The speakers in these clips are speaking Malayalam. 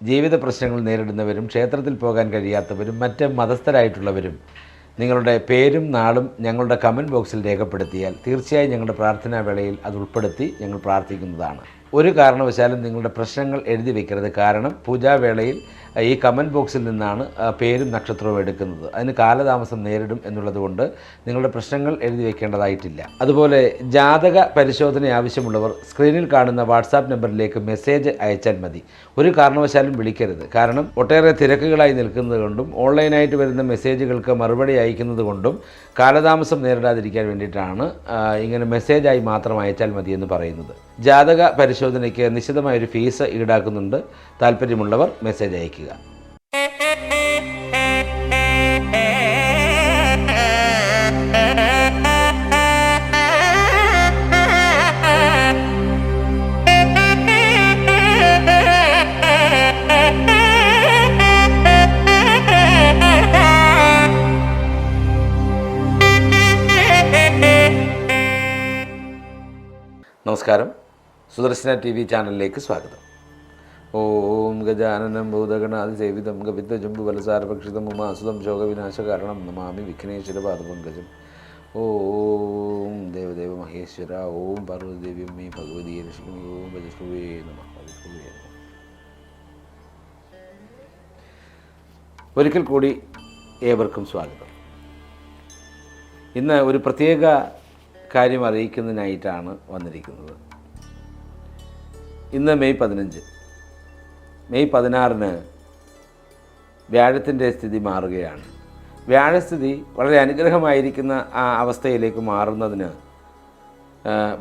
ജീവിത പ്രശ്നങ്ങൾ നേരിടുന്നവരും ക്ഷേത്രത്തിൽ പോകാൻ കഴിയാത്തവരും മറ്റ് മതസ്ഥരായിട്ടുള്ളവരും നിങ്ങളുടെ പേരും നാളും ഞങ്ങളുടെ കമന്റ് ബോക്സിൽ രേഖപ്പെടുത്തിയാൽ തീർച്ചയായും ഞങ്ങളുടെ പ്രാർത്ഥനാ വേളയിൽ അത് ഉൾപ്പെടുത്തി ഞങ്ങൾ പ്രാർത്ഥിക്കുന്നതാണ്. ഒരു കാരണവശാലും നിങ്ങളുടെ പ്രശ്നങ്ങൾ എഴുതി വയ്ക്കരുത് കാരണം പൂജാവേളയിൽ ഈ കമന്റ് ബോക്സിൽ നിന്നാണ് പേരും നക്ഷത്രവും എടുക്കുന്നത്. അതിന് കാലതാമസം നേരിടും എന്നുള്ളതുകൊണ്ട് നിങ്ങളുടെ പ്രശ്നങ്ങൾ എഴുതി വെക്കേണ്ടതായിട്ടില്ല. അതുപോലെ ജാതക പരിശോധന ആവശ്യമുള്ളവർ സ്ക്രീനിൽ കാണുന്ന വാട്സാപ്പ് നമ്പറിലേക്ക് മെസ്സേജ് അയച്ചാൽ മതി. ഒരു കാരണവശാലും വിളിക്കരുത്. കാരണം ഒട്ടേറെ തിരക്കുകളായി നിൽക്കുന്നത് കൊണ്ടും ഓൺലൈനായിട്ട് വരുന്ന മെസ്സേജുകൾക്ക് മറുപടി അയക്കുന്നത് കൊണ്ടും കാലതാമസം നേരിടാതിരിക്കാൻ വേണ്ടിയിട്ടാണ് ഇങ്ങനെ മെസ്സേജായി മാത്രം അയച്ചാൽ മതി എന്ന് പറയുന്നത്. ജാതക പരിശോധനയ്ക്ക് നിശ്ചിതമായൊരു ഫീസ് ഈടാക്കുന്നുണ്ട്. താല്പര്യമുള്ളവർ മെസ്സേജ് അയയ്ക്കുക. നമസ്കാരം. സുദർശന ടി വി ചാനലിലേക്ക് സ്വാഗതം. ഓം ഗജാനനം ഭൂതഗണാതി സേവിതം ഗവിദ്വജംബു വലസാരഭക്ഷിതം ഉമാസുതം ശോകവിനാശകാരണം നമാമി വിഘ്നേശ്വര പാദപങ്കജം ഓം ദേവദേവ മഹേശ്വര ഓം പാർവതിദേവി അമ്മേ ഭഗവതി ലക്ഷ്മി ഓം ഭജസ്വേ നമ. ഒരിക്കൽ കൂടി ഏവർക്കും സ്വാഗതം. ഇന്ന് ഒരു പ്രത്യേക കാര്യം അറിയിക്കുന്നതിനായിട്ടാണ് വന്നിരിക്കുന്നത്. ഇന്ന് മെയ് പതിനഞ്ച്. മെയ് പതിനാറിന് വ്യാഴത്തിന്റെ സ്ഥിതി മാറുകയാണ്. വ്യാഴസ്ഥിതി വളരെ അനുഗ്രഹമായിരിക്കുന്ന ആ അവസ്ഥയിലേക്ക് മാറുന്നതിന്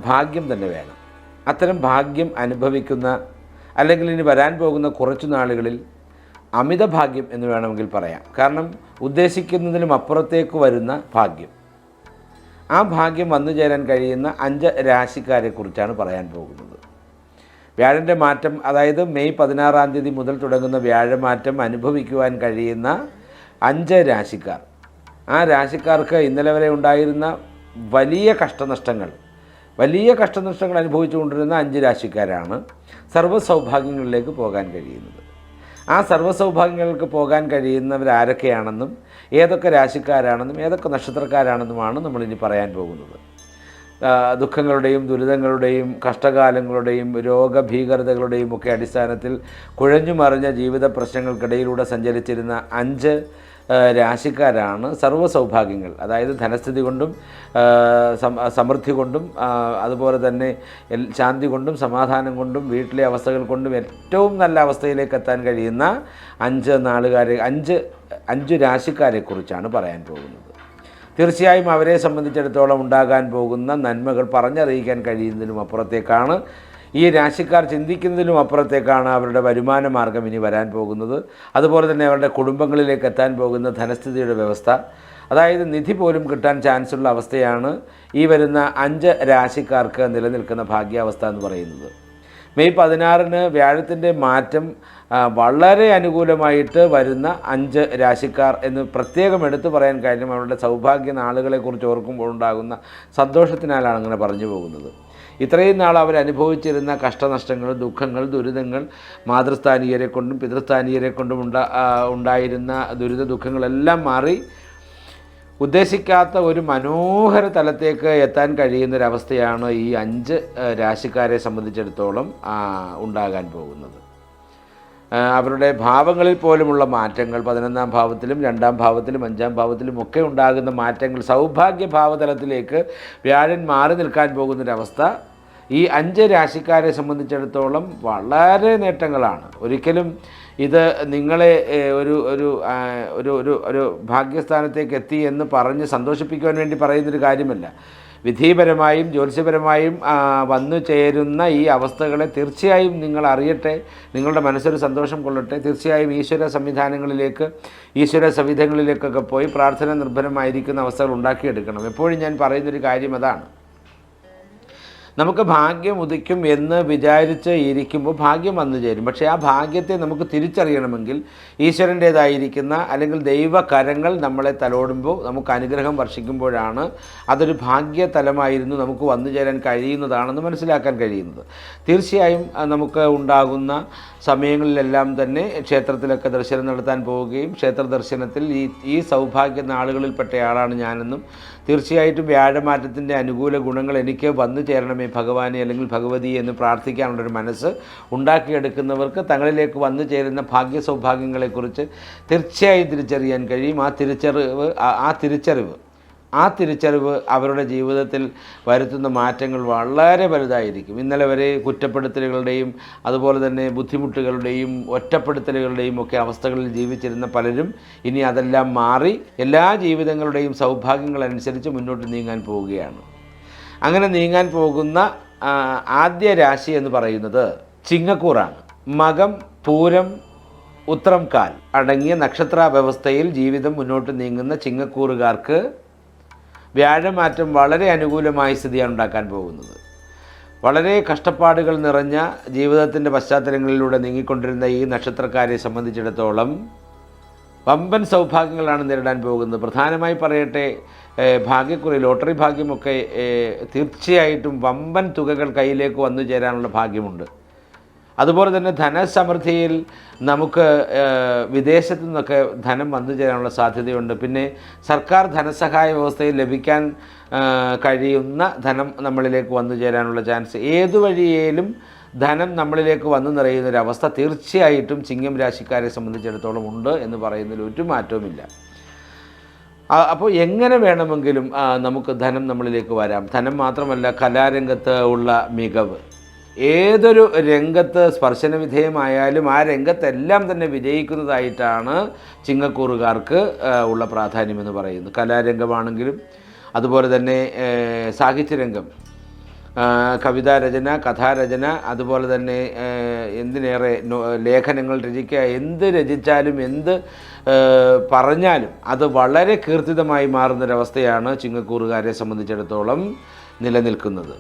ഭാഗ്യം തന്നെ വേണം. അത്തരം ഭാഗ്യം അനുഭവിക്കുന്ന അല്ലെങ്കിൽ ഇനി വരാൻ പോകുന്ന കുറച്ചു നാളുകളിൽ അമിത ഭാഗ്യം എന്ന് വേണമെങ്കിൽ പറയാം. കാരണം ഉദ്ദേശിക്കുന്നതിനും അപ്പുറത്തേക്ക് വരുന്ന ഭാഗ്യം. ആ ഭാഗ്യം വന്നു ചേരാൻ കഴിയുന്ന അഞ്ച് രാശിക്കാരെക്കുറിച്ചാണ് പറയാൻ പോകുന്നത്. വ്യാഴന്റെ മാറ്റം അതായത് മെയ് പതിനാറാം തീയതി മുതൽ തുടങ്ങുന്ന വ്യാഴമാറ്റം അനുഭവിക്കുവാൻ കഴിയുന്ന അഞ്ച് രാശിക്കാർ. ആ രാശിക്കാർക്ക് ഇന്നലെ വരെ ഉണ്ടായിരുന്ന വലിയ കഷ്ടനഷ്ടങ്ങൾ വലിയ കഷ്ടനഷ്ടങ്ങൾ അനുഭവിച്ചുകൊണ്ടിരുന്ന അഞ്ച് രാശിക്കാരാണ് സർവസൗഭാഗ്യങ്ങളിലേക്ക് പോകാൻ കഴിയുന്നത്. ആ സർവസൗഭാഗ്യങ്ങൾക്ക് പോകാൻ കഴിയുന്നവരാരൊക്കെയാണെന്നും ഏതൊക്കെ രാശിക്കാരാണെന്നും ഏതൊക്കെ നക്ഷത്രക്കാരാണെന്നുമാണ് നമ്മളിനി പറയാൻ പോകുന്നത്. ദുഃഖങ്ങളുടെയും ദുരിതങ്ങളുടെയും കഷ്ടകാലങ്ങളുടെയും രോഗഭീകരതകളുടെയും ഒക്കെ അടിസ്ഥാനത്തിൽ കുഴഞ്ഞു മറിഞ്ഞ ജീവിത പ്രശ്നങ്ങൾക്കിടയിലൂടെ സഞ്ചരിച്ചിരുന്ന അഞ്ച് രാശിക്കാരാണ് സർവസൗഭാഗ്യങ്ങൾ. അതായത് ധനസ്ഥിതി കൊണ്ടും സമൃദ്ധി കൊണ്ടും അതുപോലെ തന്നെ ശാന്തി കൊണ്ടും സമാധാനം കൊണ്ടും വീട്ടിലെ അവസ്ഥകൾ കൊണ്ടും ഏറ്റവും നല്ല അവസ്ഥയിലേക്ക് എത്താൻ കഴിയുന്ന അഞ്ച് നാളുകാരെ അഞ്ച് അഞ്ച് രാശിക്കാരെക്കുറിച്ചാണ് പറയാൻ പോകുന്നത്. തീർച്ചയായും അവരെ സംബന്ധിച്ചിടത്തോളം ഉണ്ടാകാൻ പോകുന്ന നന്മകൾ പറഞ്ഞറിയിക്കാൻ കഴിയുന്നതിനും അപ്പുറത്തേക്കാണ്. ഈ രാശിക്കാർ ചിന്തിക്കുന്നതിനും അപ്പുറത്തേക്കാണ് അവരുടെ വരുമാന മാർഗം ഇനി വരാൻ പോകുന്നത്. അതുപോലെ തന്നെ അവരുടെ കുടുംബങ്ങളിലേക്ക് എത്താൻ പോകുന്ന ധനസ്ഥിതിയുടെ വ്യവസ്ഥ. അതായത് നിധി പോലും കിട്ടാൻ ചാൻസ് ഉള്ള അവസ്ഥയാണ് ഈ വരുന്ന അഞ്ച് രാശിക്കാർക്ക് നിലനിൽക്കുന്ന ഭാഗ്യാവസ്ഥ എന്ന് പറയുന്നത്. മെയ് പതിനാറിന് വ്യാഴത്തിന്റെ മാറ്റം വളരെ അനുകൂലമായിട്ട് വരുന്ന അഞ്ച് രാശിക്കാർ എന്ന് പ്രത്യേകം എടുത്തു പറയാൻ കാര്യം അവരുടെ സൗഭാഗ്യ നാളുകളെക്കുറിച്ച് ഓർക്കുമ്പോൾ ഉണ്ടാകുന്ന സന്തോഷത്തിനാലാണ് അങ്ങനെ പറഞ്ഞു പോകുന്നത്. ഇത്രയും നാൾ അവർ അനുഭവിച്ചിരുന്ന കഷ്ടനഷ്ടങ്ങൾ ദുഃഖങ്ങൾ ദുരിതങ്ങൾ മാതൃസ്ഥാനീയരെ കൊണ്ടും പിതൃസ്ഥാനീയരെ കൊണ്ടും ഉണ്ടാ ഉണ്ടായിരുന്ന ദുരിത ദുഃഖങ്ങളെല്ലാം മാറി ഉദ്ദേശിക്കാത്ത ഒരു മനോഹര തലത്തേക്ക് എത്താൻ കഴിയുന്നൊരവസ്ഥയാണ് ഈ അഞ്ച് രാശിക്കാരെ സംബന്ധിച്ചിടത്തോളം ഉണ്ടാകാൻ പോകുന്നത്. അവരുടെ ഭാവങ്ങളിൽ പോലുമുള്ള മാറ്റങ്ങൾ പതിനൊന്നാം ഭാവത്തിലും രണ്ടാം ഭാവത്തിലും അഞ്ചാം ഭാവത്തിലും ഒക്കെ ഉണ്ടാകുന്ന മാറ്റങ്ങൾ സൗഭാഗ്യ ഭാവതലത്തിലേക്ക് വ്യാഴൻ മാറി നിൽക്കാൻ പോകുന്നൊരവസ്ഥ ഈ അഞ്ച് രാശിക്കാരെ സംബന്ധിച്ചിടത്തോളം വളരെ നേട്ടങ്ങളാണ്. ഒരിക്കലും ഇത് നിങ്ങളെ ഒരു ഒരു ഒരു ഒരു ഒരു ഭാഗ്യസ്ഥാനത്തേക്ക് എത്തി എന്ന് പറഞ്ഞ് സന്തോഷിപ്പിക്കുവാൻ വേണ്ടി പറയുന്നൊരു കാര്യമല്ല. വിധിപരമായും ജ്യോതിഷപരമായും വന്നു ചേരുന്ന ഈ അവസ്ഥകളെ തീർച്ചയായും നിങ്ങൾ അറിയട്ടെ. നിങ്ങളുടെ മനസ്സൊരു സന്തോഷം കൊള്ളട്ടെ. തീർച്ചയായും ഈശ്വര സംവിധാനങ്ങളിലേക്ക് ഈശ്വര സംവിധങ്ങളിലേക്കൊക്കെ പോയി പ്രാർത്ഥന നിർഭരമായിരിക്കുന്ന അവസ്ഥകൾ ഉണ്ടാക്കിയെടുക്കണം. എപ്പോഴും ഞാൻ പറയുന്നൊരു കാര്യം അതാണ്. നമുക്ക് ഭാഗ്യം ഉദിക്കും എന്ന് വിചാരിച്ച് ഇരിക്കുമ്പോൾ ഭാഗ്യം വന്നു ചേരും. പക്ഷേ ആ ഭാഗ്യത്തെ നമുക്ക് തിരിച്ചറിയണമെങ്കിൽ ഈശ്വരന്റേതായിരിക്കുന്ന അല്ലെങ്കിൽ ദൈവകരങ്ങൾ നമ്മളെ തലോടുമ്പോൾ നമുക്ക് അനുഗ്രഹം വർഷിക്കുമ്പോഴാണ് അതൊരു ഭാഗ്യതലമായിരുന്നു നമുക്ക് വന്നു ചേരാൻ കഴിയുന്നതാണെന്ന് മനസ്സിലാക്കാൻ കഴിയുന്നത്. തീർച്ചയായും നമുക്ക് ഉണ്ടാകുന്ന സമയങ്ങളിലെല്ലാം തന്നെ ക്ഷേത്രത്തിലൊക്കെ ദർശനം നടത്താൻ പോവുകയും ക്ഷേത്ര ദർശനത്തിൽ ഈ ഈ സൗഭാഗ്യ നാളുകളിൽപ്പെട്ടയാളാണ് ഞാനെന്നും തീർച്ചയായിട്ടും വ്യാഴമാറ്റത്തിന്റെ അനുകൂല ഗുണങ്ങൾ എനിക്ക് വന്നു ചേരണമേ ഭഗവാനെ അല്ലെങ്കിൽ ഭഗവതി എന്ന് പ്രാർത്ഥിക്കാനുള്ളൊരു മനസ്സ് ഉണ്ടാക്കിയെടുക്കുന്നവർക്ക് തങ്ങളിലേക്ക് വന്നു ചേരുന്ന ഭാഗ്യ സൗഭാഗ്യങ്ങളെക്കുറിച്ച് തീർച്ചയായും തിരിച്ചറിയാൻ കഴിയും. ആ തിരിച്ചറിവ് ആ- തിരിച്ചറിവ് ആ തിരിച്ചറിവ് അവരുടെ ജീവിതത്തിൽ വരുത്തുന്ന മാറ്റങ്ങൾ വളരെ വലുതായിരിക്കും. ഇന്നലെ വരെ കുറ്റപ്പെടുത്തലുകളുടെയും അതുപോലെ തന്നെ ബുദ്ധിമുട്ടുകളുടെയും ഒറ്റപ്പെടുത്തലുകളുടെയും ഒക്കെ അവസ്ഥകളിൽ ജീവിച്ചിരുന്ന പലരും ഇനി അതെല്ലാം മാറി എല്ലാ ജീവിതങ്ങളുടെയും സൗഭാഗ്യങ്ങളനുസരിച്ച് മുന്നോട്ട് നീങ്ങാൻ പോവുകയാണ്. അങ്ങനെ നീങ്ങാൻ പോകുന്ന ആദ്യ രാശി എന്ന് പറയുന്നത് ചിങ്ങക്കൂറാണ്. മകം പൂരം ഉത്രം കാൽ അടങ്ങിയ നക്ഷത്ര വ്യവസ്ഥയിൽ ജീവിതം മുന്നോട്ട് നീങ്ങുന്ന ചിങ്ങക്കൂറുകാർക്ക് വ്യാഴമാറ്റം വളരെ അനുകൂലമായ സ്ഥിതിയാണ് ഉണ്ടാക്കാൻ പോകുന്നത്. വളരെ കഷ്ടപ്പാടുകൾ നിറഞ്ഞ ജീവിതത്തിന്റെ പശ്ചാത്തലങ്ങളിലൂടെ നീങ്ങിക്കൊണ്ടിരുന്ന ഈ നക്ഷത്രക്കാരെ സംബന്ധിച്ചിടത്തോളം വമ്പൻ സൗഭാഗ്യങ്ങളാണ് നേരിടാൻ പോകുന്നത്. പ്രധാനമായി പറയട്ടെ ഭാഗ്യക്കുറി ലോട്ടറി ഭാഗ്യമൊക്കെ തീർച്ചയായിട്ടും വമ്പൻ തുകകൾ കയ്യിലേക്ക് വന്നു ചേരാനുള്ള ഭാഗ്യമുണ്ട്. അതുപോലെ തന്നെ ധനസമൃദ്ധിയിൽ നമുക്ക് വിദേശത്തു നിന്നൊക്കെ ധനം വന്നു ചേരാനുള്ള സാധ്യതയുണ്ട്. പിന്നെ സർക്കാർ ധനസഹായ വ്യവസ്ഥയിൽ ലഭിക്കാൻ കഴിയുന്ന ധനം നമ്മളിലേക്ക് വന്നു ചേരാനുള്ള ചാൻസ്. ഏതു വഴിയേലും ധനം നമ്മളിലേക്ക് വന്നു നിറയുന്ന ഒരു അവസ്ഥ തീർച്ചയായിട്ടും ചിങ്ങം രാശിക്കാരെ സംബന്ധിച്ചിടത്തോളം ഉണ്ട് എന്ന് പറയുന്നതിൽ ഒരു മാറ്റവുമില്ല. അപ്പോൾ എങ്ങനെ വേണമെങ്കിലും നമുക്ക് ധനം നമ്മളിലേക്ക് വരാം. ധനം മാത്രമല്ല കലാരംഗത്ത് ഉള്ള മികവ്. ഏതൊരു രംഗത്ത് സ്പർശന വിധേയമായാലും ആ രംഗത്തെല്ലാം തന്നെ വിജയിക്കുന്നതായിട്ടാണ് ചിങ്ങക്കൂറുകാർക്ക് ഉള്ള പ്രാധാന്യമെന്ന് പറയുന്നത്. കലാരംഗമാണെങ്കിലും അതുപോലെ തന്നെ സാഹിത്യരംഗം കവിതാരചന കഥാരചന അതുപോലെ തന്നെ എന്തിനേറെ ലേഖനങ്ങൾ രചിക്കുക എന്ത് രചിച്ചാലും എന്ത് പറഞ്ഞാലും അത് വളരെ കീർത്തിതമായി മാറുന്നൊരവസ്ഥയാണ് ചിങ്ങക്കൂറുകാരെ സംബന്ധിച്ചിടത്തോളം നിലനിൽക്കുന്നത്.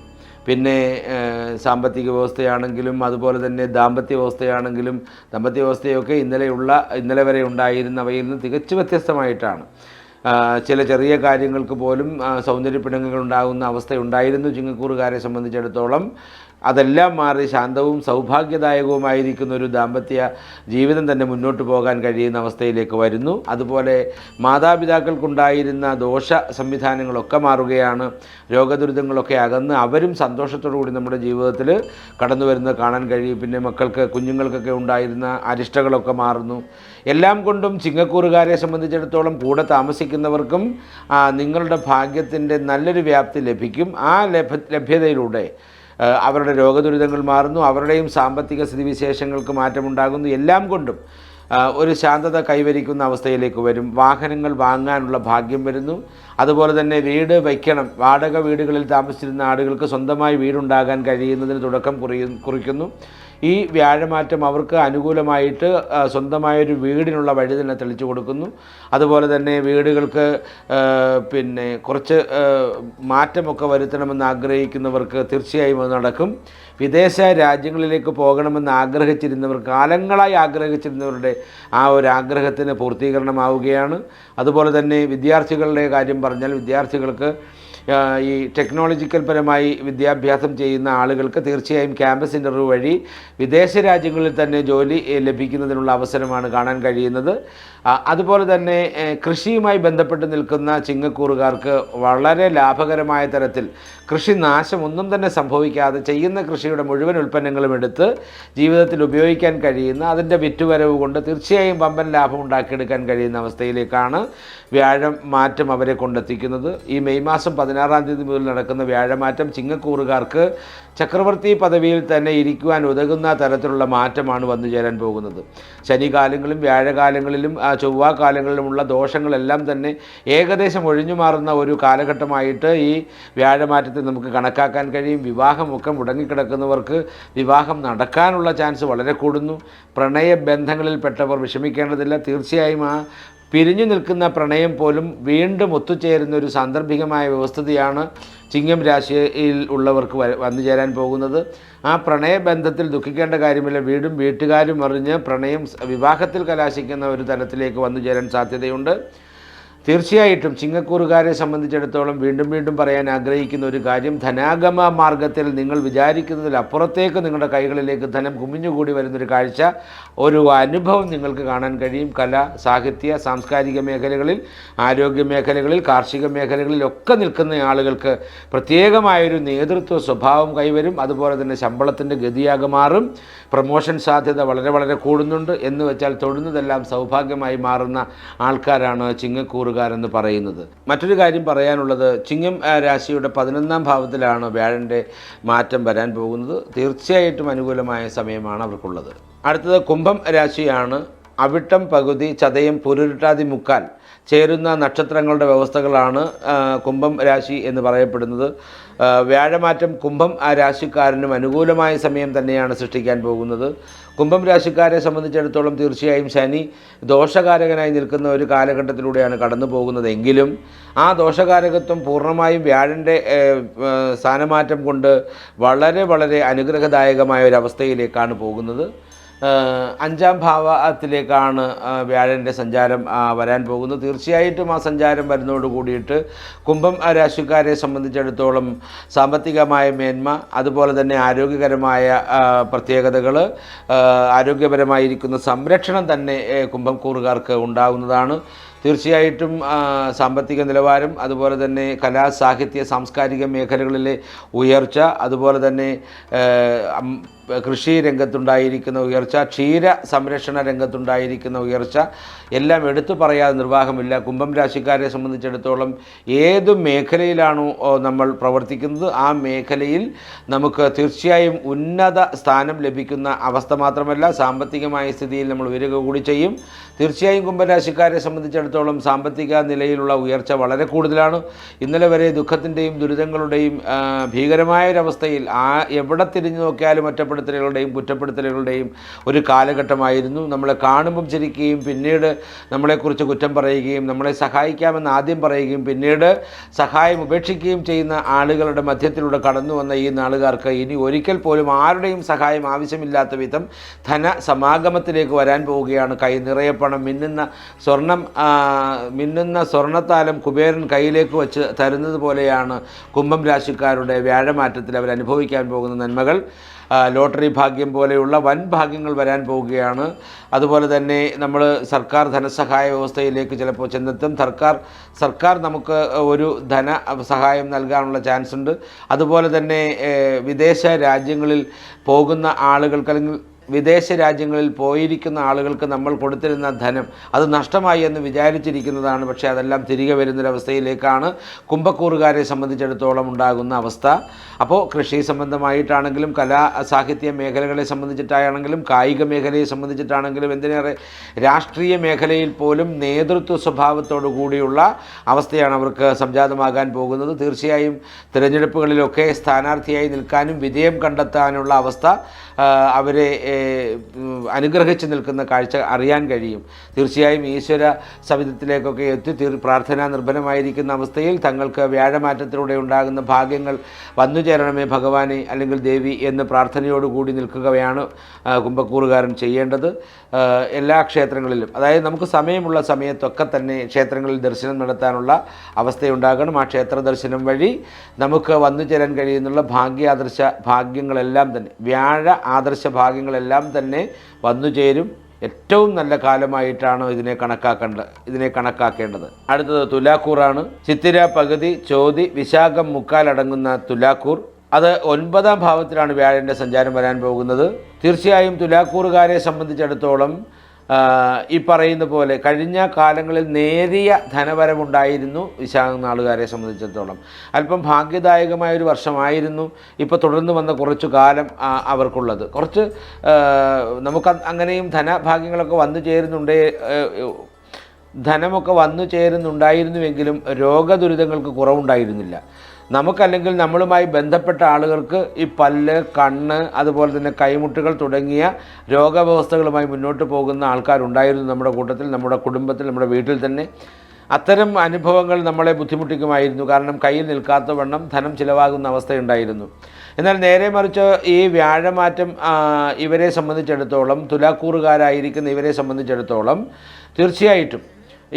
പിന്നെ സാമ്പത്തിക വ്യവസ്ഥയാണെങ്കിലും അതുപോലെ തന്നെ ദാമ്പത്യ വ്യവസ്ഥയാണെങ്കിലും ദാമ്പത്യ വ്യവസ്ഥയൊക്കെ ഇന്നലെയുള്ള ഇന്നലെ വരെ ഉണ്ടായിരുന്നവയിൽ നിന്ന് തികച്ചു വ്യത്യസ്തമായിട്ടാണ്. ചില ചെറിയ കാര്യങ്ങൾക്ക് പോലും സൗന്ദര്യപ്പിണങ്ങുകൾ ഉണ്ടാകുന്ന അവസ്ഥയുണ്ടായിരുന്നു ചിങ്ങക്കൂറുകാരെ സംബന്ധിച്ചിടത്തോളം. അതെല്ലാം മാറി ശാന്തവും സൗഭാഗ്യദായകവുമായിരിക്കുന്ന ഒരു ദാമ്പത്യ ജീവിതം തന്നെ മുന്നോട്ട് പോകാൻ കഴിയുന്ന അവസ്ഥയിലേക്ക് വരുന്നു. അതുപോലെ മാതാപിതാക്കൾക്കുണ്ടായിരുന്ന ദോഷ സംവിധാനങ്ങളൊക്കെ മാറുകയാണ്. രോഗദുരിതങ്ങളൊക്കെ അകന്ന് അവരും സന്തോഷത്തോടു കൂടി നമ്മുടെ ജീവിതത്തിൽ കടന്നു വരുന്നത് കാണാൻ കഴിയും. പിന്നെ മക്കൾക്ക് കുഞ്ഞുങ്ങൾക്കൊക്കെ ഉണ്ടായിരുന്ന അരിഷ്ടകളൊക്കെ മാറുന്നു. എല്ലാം കൊണ്ടും ചിങ്ങക്കൂറുകാരെ സംബന്ധിച്ചിടത്തോളം കൂടെ താമസിക്കുന്നവർക്കും നിങ്ങളുടെ ഭാഗ്യത്തിന്റെ നല്ലൊരു വ്യാപ്തി ലഭിക്കും. ആ ലഭ ലഭ്യതയിലൂടെ അവരുടെ രോഗദുരിതങ്ങൾ മാറുന്നു അവരുടെയും സാമ്പത്തിക സ്ഥിതിവിശേഷങ്ങൾക്ക് മാറ്റമുണ്ടാകുന്നു. എല്ലാം കൊണ്ടും ഒരു ശാന്തത കൈവരിക്കുന്ന അവസ്ഥയിലേക്ക് വരും. വാഹനങ്ങൾ വാങ്ങാനുള്ള ഭാഗ്യം വരുന്നു. അതുപോലെ തന്നെ വീട് വയ്ക്കണം. വാടക വീടുകളിൽ താമസിച്ചിരുന്ന ആളുകൾക്ക് സ്വന്തമായി വീടുണ്ടാകാൻ കഴിയുന്നതിന് തുടക്കം കുറിയ കുറിക്കുന്നു. ഈ വ്യാഴമാറ്റം അവർക്ക് അനുകൂലമായിട്ട് സ്വന്തമായൊരു വീടിനുള്ള വഴി തന്നെ തെളിച്ചു കൊടുക്കുന്നു. അതുപോലെ തന്നെ വീടുകൾക്ക് പിന്നെ കുറച്ച് മാറ്റമൊക്കെ വരുത്തണമെന്ന് ആഗ്രഹിക്കുന്നവർക്ക് തീർച്ചയായും അത് നടക്കും. വിദേശ രാജ്യങ്ങളിലേക്ക് പോകണമെന്ന് ആഗ്രഹിച്ചിരുന്നവർ കാലങ്ങളായി ആഗ്രഹിച്ചിരുന്നവരുടെ ആ ഒരു ആഗ്രഹത്തിന് പൂർത്തീകരണമാവുകയാണ്. അതുപോലെ തന്നെ വിദ്യാർത്ഥികളുടെ കാര്യം പറഞ്ഞാൽ വിദ്യാർത്ഥികൾക്ക് ഈ ടെക്നോളജിക്കൽ പരമായി വിദ്യാഭ്യാസം ചെയ്യുന്ന ആളുകൾക്ക് തീർച്ചയായും ക്യാമ്പസ് ഇന്റർവ്യൂ വഴി വിദേശ രാജ്യങ്ങളിൽ തന്നെ ജോലി ലഭിക്കുന്നതിനുള്ള അവസരമാണ് കാണാൻ കഴിയുന്നത്. അതുപോലെ തന്നെ കൃഷിയുമായി ബന്ധപ്പെട്ട് നിൽക്കുന്ന ചിങ്ങക്കൂറുകാർക്ക് വളരെ ലാഭകരമായ തരത്തിൽ കൃഷി നാശമൊന്നും തന്നെ സംഭവിക്കാതെ ചെയ്യുന്ന കൃഷിയുടെ മുഴുവൻ ഉൽപ്പന്നങ്ങളും എടുത്ത് ജീവിതത്തിൽ ഉപയോഗിക്കാൻ കഴിയുന്ന അതിന്റെ വിറ്റുവരവ് കൊണ്ട് തീർച്ചയായും വമ്പൻ ലാഭം ഉണ്ടാക്കിയെടുക്കാൻ കഴിയുന്ന അവസ്ഥയിലേക്കാണ് വ്യാഴം മാറ്റം അവരെ കൊണ്ടെത്തിക്കുന്നത്. ഈ മെയ് മാസം പതിനാറാം തീയതി മുതൽ നടക്കുന്ന വ്യാഴമാറ്റം ചിങ്ങക്കൂറുകാർക്ക് ചക്രവർത്തി പദവിയിൽ തന്നെ ഇരിക്കുവാൻ ഉതകുന്ന തരത്തിലുള്ള മാറ്റമാണ് വന്നു ചേരാൻ പോകുന്നത്. ശനികാലങ്ങളിലും വ്യാഴകാലങ്ങളിലും ചൊവ്വാകാലങ്ങളിലുമുള്ള ദോഷങ്ങളെല്ലാം തന്നെ ഏകദേശം ഒഴിഞ്ഞു മാറുന്ന ഒരു കാലഘട്ടമായിട്ട് ഈ വ്യാഴമാറ്റത്തെ നമുക്ക് കണക്കാക്കാൻ കഴിയും. വിവാഹമൊക്കെ മുടങ്ങിക്കിടക്കുന്നവർക്ക് വിവാഹം നടക്കാനുള്ള ചാൻസ് വളരെ കൂടുന്നു. പ്രണയ ബന്ധങ്ങളിൽപ്പെട്ടവർ വിഷമിക്കേണ്ടതില്ല. തീർച്ചയായും ആ പിരിഞ്ഞു നിൽക്കുന്ന പ്രണയം പോലും വീണ്ടും ഒത്തുചേരുന്ന ഒരു സാന്ദർഭികമായ വ്യവസ്ഥതയാണ് ചിങ്ങം രാശിയിൽ ഉള്ളവർക്ക് വന്നു ചേരാൻ പോകുന്നത്. ആ പ്രണയബന്ധത്തിൽ ദുഃഖിക്കേണ്ട കാര്യമില്ല. വീടും വീട്ടുകാരും അറിഞ്ഞ് പ്രണയം വിവാഹത്തിൽ കലാശിക്കുന്ന ഒരു തലത്തിലേക്ക് വന്നു ചേരാൻ സാധ്യതയുണ്ട്. തീർച്ചയായിട്ടും ചിങ്ങക്കൂറുകാരെ സംബന്ധിച്ചിടത്തോളം വീണ്ടും വീണ്ടും പറയാൻ ആഗ്രഹിക്കുന്ന ഒരു കാര്യം ധനാഗമ മാർഗത്തിൽ നിങ്ങൾ വിചാരിക്കുന്നതിൽ അപ്പുറത്തേക്ക് നിങ്ങളുടെ കൈകളിലേക്ക് ധനം കുമിഞ്ഞുകൂടി വരുന്നൊരു കാഴ്ച ഒരു അനുഭവം നിങ്ങൾക്ക് കാണാൻ കഴിയും. കല സാഹിത്യ സാംസ്കാരിക മേഖലകളിൽ ആരോഗ്യ മേഖലകളിൽ കാർഷിക മേഖലകളിലൊക്കെ നിൽക്കുന്ന ആളുകൾക്ക് പ്രത്യേകമായൊരു നേതൃത്വ സ്വഭാവം കൈവരും. അതുപോലെ തന്നെ ശമ്പളത്തിന്റെ ഗതിയാകെ മാറും. പ്രൊമോഷൻ സാധ്യത വളരെ വളരെ കൂടുന്നുണ്ട് എന്ന് വെച്ചാൽ തൊഴുന്നതെല്ലാം സൗഭാഗ്യമായി മാറുന്ന ആൾക്കാരാണ് ചിങ്ങക്കൂറുകാരെന്ന് പറയുന്നത്. മറ്റൊരു കാര്യം പറയാനുള്ളത് ചിങ്ങം രാശിയുടെ പതിനൊന്നാം ഭാവത്തിലാണ് വ്യാഴന്റെ മാറ്റം വരാൻ പോകുന്നത്. തീർച്ചയായിട്ടും അനുകൂലമായ സമയമാണ് അവർക്കുള്ളത്. അടുത്തത് കുംഭം രാശിയാണ്. അവിട്ടം പകുതി ചതയം പുരുരുട്ടാതി മുക്കാൽ. ചേരുന്ന നക്ഷത്രങ്ങളുടെ വ്യവസ്ഥകളാണ് കുംഭം രാശി എന്ന് പറയപ്പെടുന്നത്. വ്യാഴമാറ്റം കുംഭം ആ രാശിക്കാരനും അനുകൂലമായ സമയം തന്നെയാണ് സൃഷ്ടിക്കാൻ പോകുന്നത്. കുംഭം രാശിക്കാരെ സംബന്ധിച്ചിടത്തോളം തീർച്ചയായും ശനി ദോഷകാരകനായി നിൽക്കുന്ന ഒരു കാലഘട്ടത്തിലൂടെയാണ് കടന്നു പോകുന്നതെങ്കിലും ആ ദോഷകാരകത്വം പൂർണമായും വ്യാഴന്റെ സ്ഥാനമാറ്റം കൊണ്ട് വളരെ വളരെ അനുഗ്രഹദായകമായ ഒരു അവസ്ഥയിലേക്കാണ് പോകുന്നത്. അഞ്ചാം ഭാവത്തിലേക്കാണ് വ്യാഴന്റെ സഞ്ചാരം വരാൻ പോകുന്നത്. തീർച്ചയായിട്ടും ആ സഞ്ചാരം വരുന്നതോട് കൂടിയിട്ട് കുംഭം രാശിക്കാരെ സംബന്ധിച്ചിടത്തോളം സാമ്പത്തികമായ മേന്മ അതുപോലെ തന്നെ ആരോഗ്യകരമായ പ്രത്യേകതകൾ ആരോഗ്യപരമായിരിക്കുന്ന സംരക്ഷണം തന്നെ കുംഭംകൂറുകാർക്ക് കുംഭം കൂറുകാർക്ക് ഉണ്ടാകുന്നതാണ്. തീർച്ചയായിട്ടും സാമ്പത്തിക നിലവാരം അതുപോലെ തന്നെ കലാ സാഹിത്യ സാംസ്കാരിക മേഖലകളിലെ ഉയർച്ച അതുപോലെ തന്നെ കൃഷി രംഗത്തുണ്ടായിരിക്കുന്ന ഉയർച്ച ക്ഷീര സംരക്ഷണ രംഗത്തുണ്ടായിരിക്കുന്ന ഉയർച്ച എല്ലാം എടുത്തു പറയാതെ നിർവാഹമില്ല. കുംഭം രാശിക്കാരെ സംബന്ധിച്ചിടത്തോളം ഏത് മേഖലയിലാണോ നമ്മൾ പ്രവർത്തിക്കുന്നത് ആ മേഖലയിൽ നമുക്ക് തീർച്ചയായും ഉന്നത സ്ഥാനം ലഭിക്കുന്ന അവസ്ഥ മാത്രമല്ല സാമ്പത്തികമായ സ്ഥിതിയിൽ നമ്മൾ ഉയരുക കൂടി ചെയ്യും. തീർച്ചയായും കുംഭരാശിക്കാരെ സംബന്ധിച്ചിടത്തോളം സാമ്പത്തിക നിലയിലുള്ള ഉയർച്ച വളരെ കൂടുതലാണ്. ഇന്നലെ വരെ ദുഃഖത്തിന്റെയും ദുരിതങ്ങളുടെയും ഭീകരമായൊരവസ്ഥയിൽ ആ എവിടെ തിരിഞ്ഞു നോക്കിയാലും ഒറ്റപ്പെടുത്തലുകളുടെയും കുറ്റപ്പെടുത്തലുകളുടെയും കുറ്റപ്പെടുത്തലുകളുടെയും ഒരു കാലഘട്ടമായിരുന്നു. നമ്മളെ കാണുമ്പം ചിരിക്കുകയും പിന്നീട് നമ്മളെക്കുറിച്ച് കുറ്റം പറയുകയും നമ്മളെ സഹായിക്കാമെന്ന് ആദ്യം പറയുകയും പിന്നീട് സഹായം ഉപേക്ഷിക്കുകയും ചെയ്യുന്ന ആളുകളുടെ മധ്യത്തിലൂടെ കടന്നു വന്ന ഈ നാളുകാർക്ക് ഇനി ഒരിക്കൽ പോലും ആരുടെയും സഹായം ആവശ്യമില്ലാത്ത വിധം ധന സമാഗമത്തിലേക്ക് വരാൻ പോവുകയാണ്. കൈ നിറയെ പണം മിന്നുന്ന സ്വർണം മിന്നുന്ന സ്വർണത്താലം കുബേരൻ കയ്യിലേക്ക് വച്ച് തരുന്നത് പോലെയാണ് കുംഭം രാശിക്കാരുടെ വ്യാഴമാറ്റത്തിൽ അവർ അനുഭവിക്കാൻ പോകുന്ന നന്മകൾ. ലോട്ടറി ഭാഗ്യം പോലെയുള്ള വൻ ഭാഗ്യങ്ങൾ വരാൻ പോവുകയാണ്. അതുപോലെ തന്നെ നമ്മൾ സർക്കാർ ധനസഹായ വ്യവസ്ഥയിലേക്ക് ചിലപ്പോൾ ചെന്നെത്തും. സർക്കാർ സർക്കാർ നമുക്ക് ഒരു ധന സഹായം നൽകാനുള്ള ചാൻസ് ഉണ്ട് അതുപോലെ തന്നെ വിദേശ രാജ്യങ്ങളിൽ പോകുന്ന ആളുകൾക്ക് അല്ലെങ്കിൽ വിദേശ രാജ്യങ്ങളിൽ പോയിരിക്കുന്ന ആളുകൾക്ക് നമ്മൾ കൊടുത്തിരുന്ന ധനം അത് നഷ്ടമായി എന്ന് വിചാരിച്ചിരിക്കുന്നതാണ്. പക്ഷേ അതെല്ലാം തിരികെ വരുന്നൊരവസ്ഥയിലേക്കാണ് കുംഭക്കൂറുകാരെ സംബന്ധിച്ചിടത്തോളം ഉണ്ടാകുന്ന അവസ്ഥ. അപ്പോൾ കൃഷി സംബന്ധമായിട്ടാണെങ്കിലും കലാ സാഹിത്യ മേഖലകളെ സംബന്ധിച്ചിട്ടാണെങ്കിലും കായിക മേഖലയെ സംബന്ധിച്ചിട്ടാണെങ്കിലും എന്തിനേറെ രാഷ്ട്രീയ മേഖലയിൽ പോലും നേതൃത്വ സ്വഭാവത്തോടു കൂടിയുള്ള അവസ്ഥയാണ് അവർക്ക് സംജാതമാകാൻ പോകുന്നത്. തീർച്ചയായും തിരഞ്ഞെടുപ്പുകളിലൊക്കെ സ്ഥാനാർത്ഥിയായി നിൽക്കാനും വിജയം കണ്ടെത്താനുള്ള അവസ്ഥ അവരെ അനുഗ്രഹിച്ച് നിൽക്കുന്ന കാഴ്ച അറിയാൻ കഴിയും. തീർച്ചയായും ഈശ്വര സവിധത്തിലേക്കൊക്കെ എത്തി തീർ പ്രാർത്ഥനാ നിർഭരമായിരിക്കുന്ന അവസ്ഥയിൽ തങ്ങൾക്ക് വ്യാഴമാറ്റത്തിലൂടെ ഉണ്ടാകുന്ന ഭാഗ്യങ്ങൾ വന്നു ചേരണമേ ഭഗവാനെ അല്ലെങ്കിൽ ദേവി എന്ന് പ്രാർത്ഥനയോടുകൂടി നിൽക്കുകയാണ് കുംഭക്കൂറുകാരൻ ചെയ്യേണ്ടത്. എല്ലാ ക്ഷേത്രങ്ങളിലും അതായത് നമുക്ക് സമയമുള്ള സമയത്തൊക്കെ തന്നെ ക്ഷേത്രങ്ങളിൽ ദർശനം നടത്താനുള്ള അവസ്ഥയുണ്ടാകണം. ആ ക്ഷേത്ര ദർശനം വഴി നമുക്ക് വന്നു ചേരാൻ കഴിയുന്നുള്ള ഭാഗ്യാദർശ ഭാഗ്യങ്ങളെല്ലാം തന്നെ വ്യാഴ ആദർശ ഭാഗ്യങ്ങളെല്ലാം തന്നെ വന്നു ചേരും. ഏറ്റവും നല്ല കാലമായിട്ടാണ് ഇതിനെ കണക്കാക്കേണ്ടത് ഇതിനെ കണക്കാക്കേണ്ടത്. അടുത്തത് തുലാക്കൂറാണ്. ചിത്തിര പകുതി ചോതി വിശാഖം മുക്കാലടങ്ങുന്ന തുലാക്കൂർ. അത് ഒൻപതാം ഭാവത്തിലാണ് വ്യാഴന്റെ സഞ്ചാരം വരാൻ പോകുന്നത്. തീർച്ചയായും തുലാക്കൂറുകാരെ സംബന്ധിച്ചിടത്തോളം ഈ പറയുന്ന പോലെ കഴിഞ്ഞ കാലങ്ങളിൽ നേരിയ ധനവരവുണ്ടായിരുന്നു വിശാഖ നാളുകാരെ സംബന്ധിച്ചിടത്തോളം. അല്പം ഭാഗ്യദായകമായ ഒരു വർഷമായിരുന്നു ഇപ്പോൾ തുടർന്ന് വന്ന കുറച്ചു കാലം അവർക്കുള്ളത്. കുറച്ച് നമുക്ക് അങ്ങനെയും ധനഭാഗ്യങ്ങളൊക്കെ വന്നു ചേരുന്നുണ്ടേ ധനമൊക്കെ വന്നു ചേരുന്നുണ്ടായിരുന്നുവെങ്കിലും രോഗദുരിതങ്ങൾക്ക് കുറവുണ്ടായിരുന്നില്ല. നമുക്കല്ലെങ്കിൽ നമ്മളുമായി ബന്ധപ്പെട്ട ആളുകൾക്ക് ഈ പല്ല് കണ്ണ് അതുപോലെ തന്നെ കൈമുട്ടുകൾ തുടങ്ങിയ രോഗവ്യവസ്ഥകളുമായി മുന്നോട്ട് പോകുന്ന ആൾക്കാരുണ്ടായിരുന്നു നമ്മുടെ കൂട്ടത്തിൽ നമ്മുടെ കുടുംബത്തിൽ നമ്മുടെ വീട്ടിൽ തന്നെ. അത്തരം അനുഭവങ്ങൾ നമ്മളെ ബുദ്ധിമുട്ടിക്കുമായിരുന്നു. കാരണം കയ്യിൽ നിൽക്കാത്ത വണ്ണം ധനം ചിലവാകുന്ന അവസ്ഥയുണ്ടായിരുന്നു. എന്നാൽ നേരെ മറിച്ച് ഈ വ്യാഴമാറ്റം ഇവരെ സംബന്ധിച്ചിടത്തോളം തുലാക്കൂറുകാരായിരിക്കുന്ന ഇവരെ സംബന്ധിച്ചിടത്തോളം തീർച്ചയായിട്ടും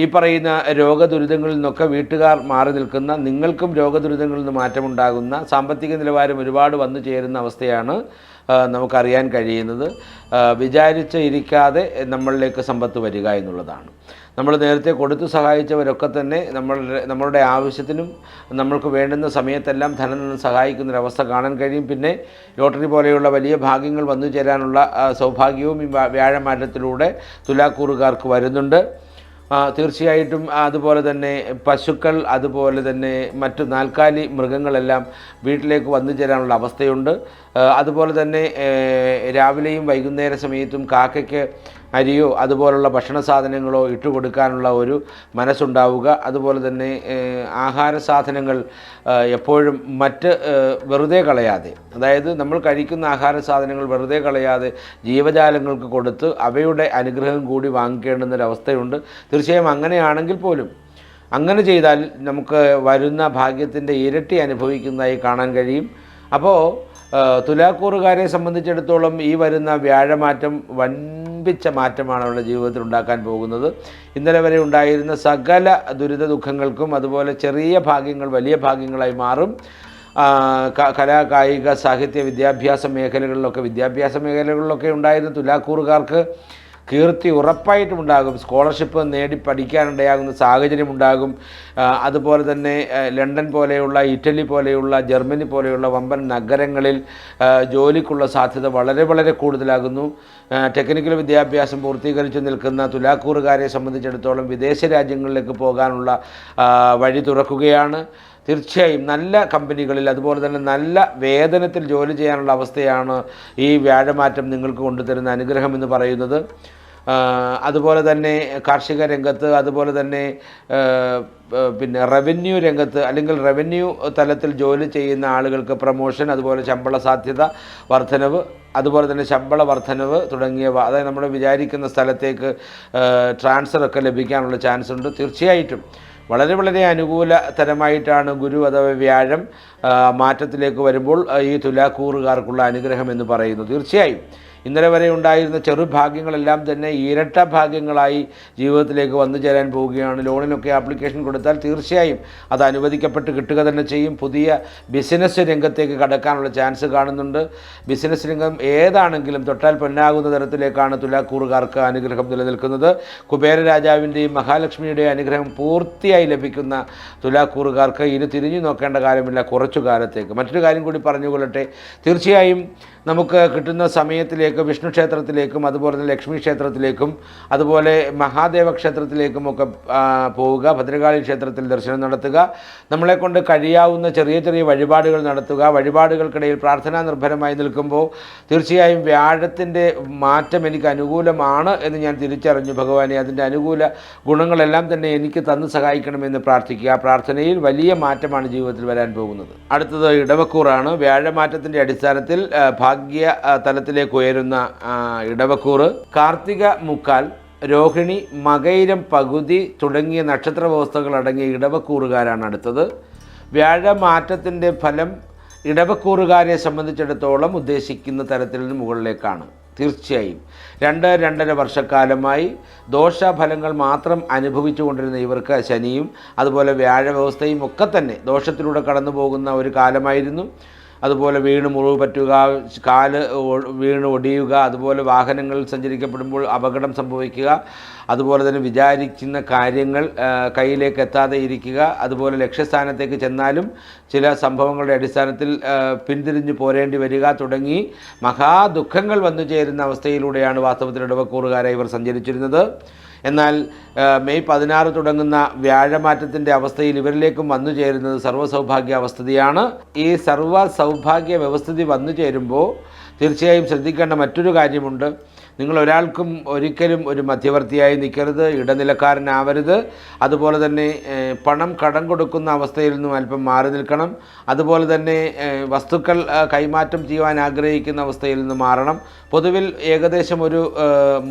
ഈ പറയുന്ന രോഗദുരിതങ്ങളിൽ നിന്നൊക്കെ വീട്ടുകാർ മാറി നിൽക്കുന്ന നിങ്ങൾക്കും രോഗദുരിതങ്ങളിൽ നിന്ന് മാറ്റമുണ്ടാകുന്ന സാമ്പത്തിക നിലവാരം ഒരുപാട് വന്നു ചേരുന്ന അവസ്ഥയാണ് നമുക്കറിയാൻ കഴിയുന്നത്. വിചാരിച്ച് ഇരിക്കാതെ നമ്മളിലേക്ക് സമ്പത്ത് വരിക എന്നുള്ളതാണ്. നമ്മൾ നേരത്തെ കൊടുത്തു സഹായിച്ചവരൊക്കെ തന്നെ നമ്മളുടെ നമ്മളുടെ ആവശ്യത്തിനും നമ്മൾക്ക് വേണ്ടുന്ന സമയത്തെല്ലാം ധനം നിന്ന് സഹായിക്കുന്നൊരവസ്ഥ കാണാൻ കഴിയും. പിന്നെ ലോട്ടറി പോലെയുള്ള വലിയ ഭാഗ്യങ്ങൾ വന്നു ചേരാനുള്ള സൗഭാഗ്യവും ഈ വ്യാഴമാറ്റത്തിലൂടെ തുലാക്കൂറുകാർക്ക് വരുന്നുണ്ട്. തീർച്ചയായിട്ടും അതുപോലെ തന്നെ പശുക്കൾ അതുപോലെ തന്നെ മറ്റു നാൽക്കാലി മൃഗങ്ങളെല്ലാം വീട്ടിലേക്ക് വന്നു ചേരാനുള്ള അവസ്ഥയുണ്ട്. അതുപോലെ തന്നെ രാവിലെയും വൈകുന്നേര സമയത്തും കാക്കയ്ക്ക് അരിയോ അതുപോലുള്ള ഭക്ഷണ സാധനങ്ങളോ ഇട്ടുകൊടുക്കാനുള്ള ഒരു മനസ്സുണ്ടാവുക. അതുപോലെ തന്നെ ആഹാര സാധനങ്ങൾ എപ്പോഴും മറ്റ് വെറുതെ കളയാതെ. അതായത് നമ്മൾ കഴിക്കുന്ന ആഹാര സാധനങ്ങൾ വെറുതെ കളയാതെ ജീവജാലങ്ങൾക്ക് കൊടുത്ത് അവയുടെ അനുഗ്രഹം കൂടി വാങ്ങിക്കേണ്ടുന്നൊരവസ്ഥയുണ്ട്. തീർച്ചയായും അങ്ങനെയാണെങ്കിൽ പോലും അങ്ങനെ ചെയ്താൽ നമുക്ക് വരുന്ന ഭാഗ്യത്തിന്റെ ഇരട്ടി അനുഭവിക്കുന്നതായി കാണാൻ കഴിയും. അപ്പോൾ തുലാക്കൂറുകാരെ സംബന്ധിച്ചിടത്തോളം ഈ വരുന്ന വ്യാഴമാറ്റം വൻപിച്ച മാറ്റമാണ് അവരുടെ ജീവിതത്തിൽ ഉണ്ടാക്കാൻ പോകുന്നത്. ഇന്നലെ വരെ ഉണ്ടായിരുന്ന സകല ദുരിത ദുഃഖങ്ങൾക്കും അതുപോലെ ചെറിയ ഭാഗ്യങ്ങൾ വലിയ ഭാഗ്യങ്ങളായി മാറും. കലാ കായിക സാഹിത്യ വിദ്യാഭ്യാസ മേഖലകളിലൊക്കെ വിദ്യാഭ്യാസ മേഖലകളിലൊക്കെ ഉണ്ടായിരുന്ന തുലാക്കൂറുകാർക്ക് കീർത്തി ഉറപ്പായിട്ടും ഉണ്ടാകും. സ്കോളർഷിപ്പ് നേടി പഠിക്കാനിടയാകുന്ന സാഹചര്യം ഉണ്ടാകും. അതുപോലെ തന്നെ ലണ്ടൻ പോലെയുള്ള ഇറ്റലി പോലെയുള്ള ജർമ്മനി പോലെയുള്ള വമ്പൻ നഗരങ്ങളിൽ ജോലിക്കുള്ള സാധ്യത വളരെ വളരെ കൂടുതലാകുന്നു. ടെക്നിക്കൽ വിദ്യാഭ്യാസം പൂർത്തീകരിച്ച് നിൽക്കുന്ന തുലാക്കൂറുകാരെ സംബന്ധിച്ചിടത്തോളം വിദേശ രാജ്യങ്ങളിലേക്ക് പോകാനുള്ള വഴി തുറക്കുകയാണ്. തീർച്ചയായും നല്ല കമ്പനികളിൽ അതുപോലെ തന്നെ നല്ല വേതനത്തിൽ ജോലി ചെയ്യാനുള്ള അവസ്ഥയാണ് ഈ വ്യാഴമാറ്റം നിങ്ങൾക്ക് കൊണ്ടുതരുന്ന അനുഗ്രഹം എന്ന് പറയുന്നത്. അതുപോലെ തന്നെ കാർഷിക രംഗത്ത് അതുപോലെ തന്നെ പിന്നെ റവന്യൂ രംഗത്ത് അല്ലെങ്കിൽ റവന്യൂ തലത്തിൽ ജോലി ചെയ്യുന്ന ആളുകൾക്ക് പ്രമോഷൻ അതുപോലെ ശമ്പള സാധ്യത വർധനവ് അതുപോലെ തന്നെ ശമ്പള വർധനവ് തുടങ്ങിയവ അതായത് നമ്മൾ വിചാരിക്കുന്ന സ്ഥലത്തേക്ക് ട്രാൻസ്ഫറൊക്കെ ലഭിക്കാനുള്ള ചാൻസ് ഉണ്ട്. തീർച്ചയായിട്ടും വളരെ വളരെ അനുകൂലതരമായിട്ടാണ് ഗുരു അഥവാ വ്യാഴം മാറ്റത്തിലേക്ക് വരുമ്പോൾ ഈ തുലാക്കൂറുകാർക്കുള്ള അനുഗ്രഹം എന്ന് പറയുന്നു തീർച്ചയായും. ഇന്നലെ വരെ ഉണ്ടായിരുന്ന ചെറുഭാഗ്യങ്ങളെല്ലാം തന്നെ ഇരട്ട ഭാഗ്യങ്ങളായി ജീവിതത്തിലേക്ക് വന്നു ചേരാൻ പോവുകയാണ്. ലോണിനൊക്കെ ആപ്ലിക്കേഷൻ കൊടുത്താൽ തീർച്ചയായും അത് അനുവദിക്കപ്പെട്ട് കിട്ടുക തന്നെ ചെയ്യും. പുതിയ ബിസിനസ് രംഗത്തേക്ക് കടക്കാനുള്ള ചാൻസ് കാണുന്നുണ്ട്. ബിസിനസ് രംഗം ഏതാണെങ്കിലും തൊട്ടാൽ പൊന്നാകുന്ന തരത്തിലേക്കാണ് തുലാക്കൂറുകാർക്ക് അനുഗ്രഹം നിലനിൽക്കുന്നത്. കുബേര രാജാവിന്റെയും മഹാലക്ഷ്മിയുടെയും അനുഗ്രഹം പൂർത്തിയായി ലഭിക്കുന്ന തുലാക്കൂറുകാർക്ക് ഇനി തിരിഞ്ഞു നോക്കേണ്ട കാര്യമില്ല കുറച്ചു കാലത്തേക്ക്. മറ്റൊരു കാര്യം കൂടി പറഞ്ഞുകൊള്ളട്ടെ. തീർച്ചയായും നമുക്ക് കിട്ടുന്ന സമയത്തിലേക്ക് വിഷ്ണു ക്ഷേത്രത്തിലേക്കും അതുപോലെ തന്നെ ലക്ഷ്മി ക്ഷേത്രത്തിലേക്കും അതുപോലെ മഹാദേവ ക്ഷേത്രത്തിലേക്കും ഒക്കെ പോവുക ഭദ്രകാളി ക്ഷേത്രത്തിൽ ദർശനം നടത്തുക. നമ്മളെ കൊണ്ട് കഴിയാവുന്ന ചെറിയ ചെറിയ വഴിപാടുകൾ നടത്തുക. വഴിപാടുകൾക്കിടയിൽ പ്രാർത്ഥനാ നിർഭരമായി നിൽക്കുമ്പോൾ തീർച്ചയായും വ്യാഴത്തിന്റെ മാറ്റം എനിക്ക് അനുകൂലമാണ് എന്ന് ഞാൻ തിരിച്ചറിഞ്ഞു. ഭഗവാനെ അതിന്റെ അനുകൂല ഗുണങ്ങളെല്ലാം തന്നെ എനിക്ക് തന്ന് സഹായിക്കണമെന്ന് പ്രാർത്ഥിക്കുക. ആ പ്രാർത്ഥനയിൽ വലിയ മാറ്റമാണ് ജീവിതത്തിൽ വരാൻ പോകുന്നത്. അടുത്തത് ഇടവക്കൂറാണ്. വ്യാഴമാറ്റത്തിന്റെ അടിസ്ഥാനത്തിൽ ഭാഗ്യ തലത്തിലേക്ക് ഉയരുന്ന ഇടവക്കൂറ്. കാർത്തിക മുക്കാൽ രോഹിണി മകൈരം പകുതി തുടങ്ങിയ നക്ഷത്ര വ്യവസ്ഥകൾ അടങ്ങിയ ഇടവക്കൂറുകാരാണ് അടുത്തത്. വ്യാഴമാറ്റത്തിന്റെ ഫലം ഇടവക്കൂറുകാരെ സംബന്ധിച്ചിടത്തോളം ഉദ്ദേശിക്കുന്ന തരത്തിൽ മുകളിലേക്കാണ്. തീർച്ചയായും. രണ്ട് രണ്ടര വർഷക്കാലമായി ദോഷഫലങ്ങൾ മാത്രം അനുഭവിച്ചു കൊണ്ടിരുന്ന ഇവർക്ക് ശനിയും അതുപോലെ വ്യാഴവ്യവസ്ഥയും ഒക്കെ തന്നെ ദോഷത്തിലൂടെ കടന്നു പോകുന്ന ഒരു കാലമായിരുന്നു. അതുപോലെ വീണ് മുറിവ് പറ്റുക കാൽ വീണ് ഒടിയുക അതുപോലെ വാഹനങ്ങൾ സഞ്ചരിക്കപ്പെടുമ്പോൾ അപകടം സംഭവിക്കുക അതുപോലെ തന്നെ വിചാരിക്കുന്ന കാര്യങ്ങൾ കയ്യിലേക്ക് എത്താതെ ഇരിക്കുക അതുപോലെ ലക്ഷ്യസ്ഥാനത്തേക്ക് ചെന്നാലും ചില സംഭവങ്ങളുടെ അടിസ്ഥാനത്തിൽ പിന്തിരിഞ്ഞു പോരേണ്ടി വരിക തുടങ്ങി മഹാദുഃഖങ്ങൾ വന്നു ചേരുന്ന അവസ്ഥയിലൂടെയാണ് വാസ്തവത്തിൽ ഇടവക്കൂറുകാരെ ഇവർ സഞ്ചരിച്ചിരുന്നത്. എന്നാൽ മെയ് പതിനാറ് തുടങ്ങുന്ന വ്യാഴമാറ്റത്തിന്റെ അവസ്ഥയിൽ ഇവരിലേക്കും വന്നു ചേരുന്നത് സർവസൗഭാഗ്യ അവസ്ഥയാണ് ഈ സർവ സൗഭാഗ്യ വ്യവസ്ഥിതി വന്നു ചേരുമ്പോൾ തീർച്ചയായും ശ്രദ്ധിക്കേണ്ട മറ്റൊരു കാര്യമുണ്ട്. നിങ്ങൾ ഒരാൾക്കും ഒരിക്കലും ഒരു മധ്യവർത്തിയായി നിൽക്കരുത് ഇടനിലക്കാരനാവരുത്. അതുപോലെ തന്നെ പണം കടം കൊടുക്കുന്ന അവസ്ഥയിൽ നിന്നും അല്പം മാറി നിൽക്കണം. അതുപോലെ തന്നെ വസ്തുക്കൾ കൈമാറ്റം ചെയ്യുവാൻ ആഗ്രഹിക്കുന്ന അവസ്ഥയിൽ നിന്ന് മാറണം. പൊതുവിൽ ഏകദേശം ഒരു